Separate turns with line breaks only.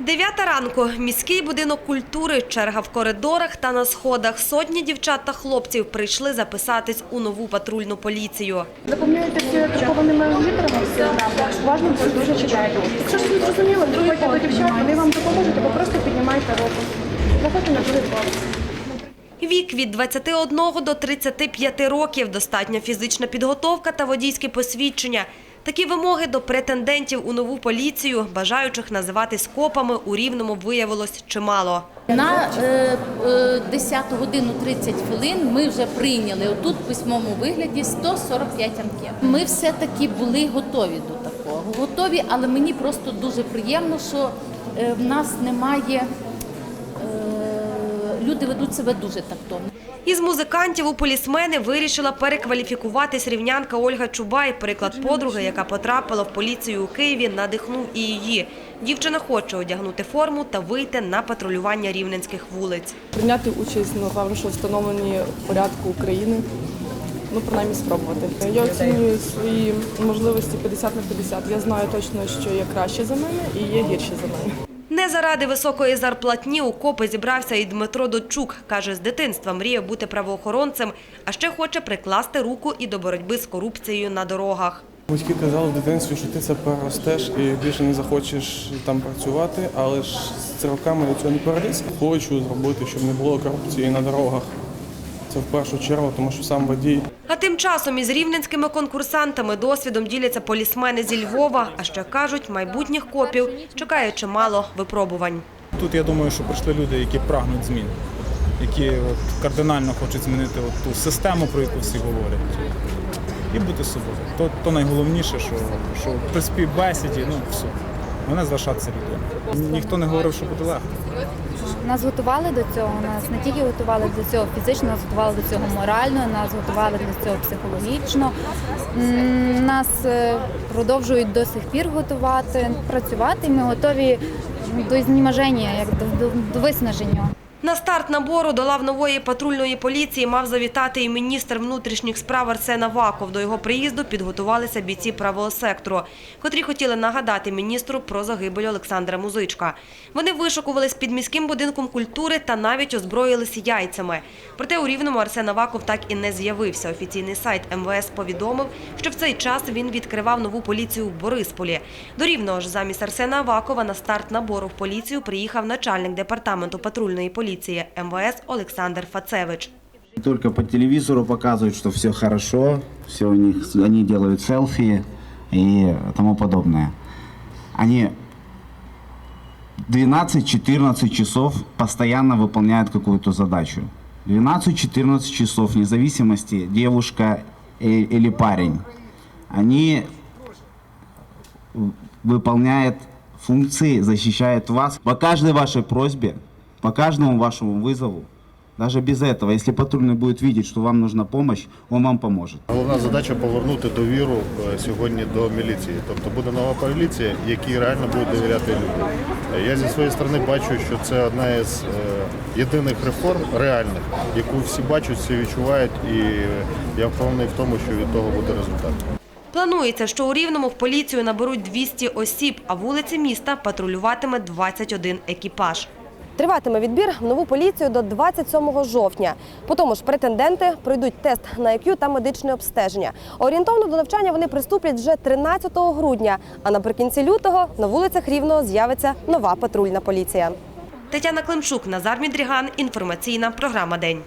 Дев'ята ранку. Міський будинок культури, черга в коридорах та на сходах. Сотні дівчат та хлопців прийшли записатись у нову патрульну поліцію.
Заповняєте все друкованими літерами, все уважно дуже читайте. Якщо ж не зрозуміло, приходьте до дівчат, вони вам допоможуть, або просто піднімайте руку. Заходьте на другий поверх.
Вік від 21 до 35 років, достатня фізична підготовка та водійське посвідчення. Такі вимоги до претендентів у нову поліцію, бажаючих називатись копами, у Рівному виявилось чимало.
На е, е, 10 годину 30 хвилин ми вже прийняли отут в письмовому вигляді 145 анкет. Ми все-таки були готові до такого. Готові, але мені просто дуже приємно, що е, в нас немає. е, Люди ведуть себе дуже тактовно.
Із музикантів у полісмени вирішила перекваліфікуватись рівнянка Ольга Чубай. Приклад подруги, яка потрапила в поліцію у Києві, надихнув і її. Дівчина хоче одягнути форму та вийти на патрулювання рівненських вулиць.
прийняти участь, напевно, що в встановленні порядку України. Ну, принаймні спробувати. Я оцінюю свої можливості 50 на 50. Я знаю точно, що є краще за мене і є гірше за мене.
Не заради високої зарплатні у копи зібрався і Дмитро Дочук. Каже, з дитинства мріє бути правоохоронцем, а ще хоче прикласти руку і до боротьби з корупцією на дорогах.
Батьки казали в дитинстві, що ти це переростеш і більше не захочеш там працювати, але ж з роками я цього не переліз. Хочу зробити, щоб не було корупції на дорогах. Це в першу чергу, тому що сам водій
А тим часом із рівненськими конкурсантами досвідом діляться полісмени зі Львова, а ще кажуть, майбутніх копів чекає чимало випробувань.
Тут я думаю, що прийшли люди, які прагнуть змін, які от кардинально хочуть змінити от ту систему, про яку всі говорять, і бути собою. То, то найголовніше, що, що при співбесіді, ну все, мене залишатися людиною. Ніхто не говорив, що буде легко.
Нас готували до цього, нас не тільки готували до цього фізично, нас готували до цього морально, нас готували до цього психологічно. Нас е, продовжують до сих пір готувати, працювати. Ми готові до знімаження, як до, виснаження.
На старт набору до лав нової патрульної поліції мав завітати і міністр внутрішніх справ Арсен Аваков. До його приїзду підготувалися бійці правого сектору, котрі хотіли нагадати міністру про загибель Олександра Музичка. Вони вишукувались під міським будинком культури та навіть озброїлися яйцями. Проте у Рівному Арсен Аваков так і не з'явився. Офіційний сайт МВС повідомив, що в цей час він відкривав нову поліцію в Борисполі. До Рівного ж замість Арсена Авакова на старт набору в поліцію приїхав начальник департаменту патрульної поліції МВС Олександр Фацевич.
Только по телевизору показывают, что все хорошо, все у них, они делают селфи и тому подобное. Они 12-14 часов постоянно выполняют какую-то задачу. 12-14 часов, вне зависимости, девушка или парень. Они выполняют функции, защищают вас. По каждой вашей просьбе, по каждому вашему вызову, даже без этого, если патрульный будет видеть, что вам нужна помощь, он вам поможет.
Головна задача повернути довіру е, сьогодні до міліції. Тобто буде нова поліція, якій реально будуть довіряти люди. Е, Я зі своєї сторони бачу, що це одна із е, єдиних реформ реальних, яку всі бачать, всі відчувають, і я впевнений в тому, що від того буде результат.
Планується, що у Рівному в поліцію наберуть 200 осіб, а вулиці міста патрулюватиме 21 екіпаж.
Триватиме відбір в нову поліцію до 27 жовтня. По тому ж претенденти пройдуть тест на IQ та медичне обстеження. Орієнтовно до навчання вони приступлять вже 13 грудня. А наприкінці лютого на вулицях Рівного з'явиться нова патрульна поліція.
Тетяна Климчук, Назар Мідріган. Інформаційна програма День.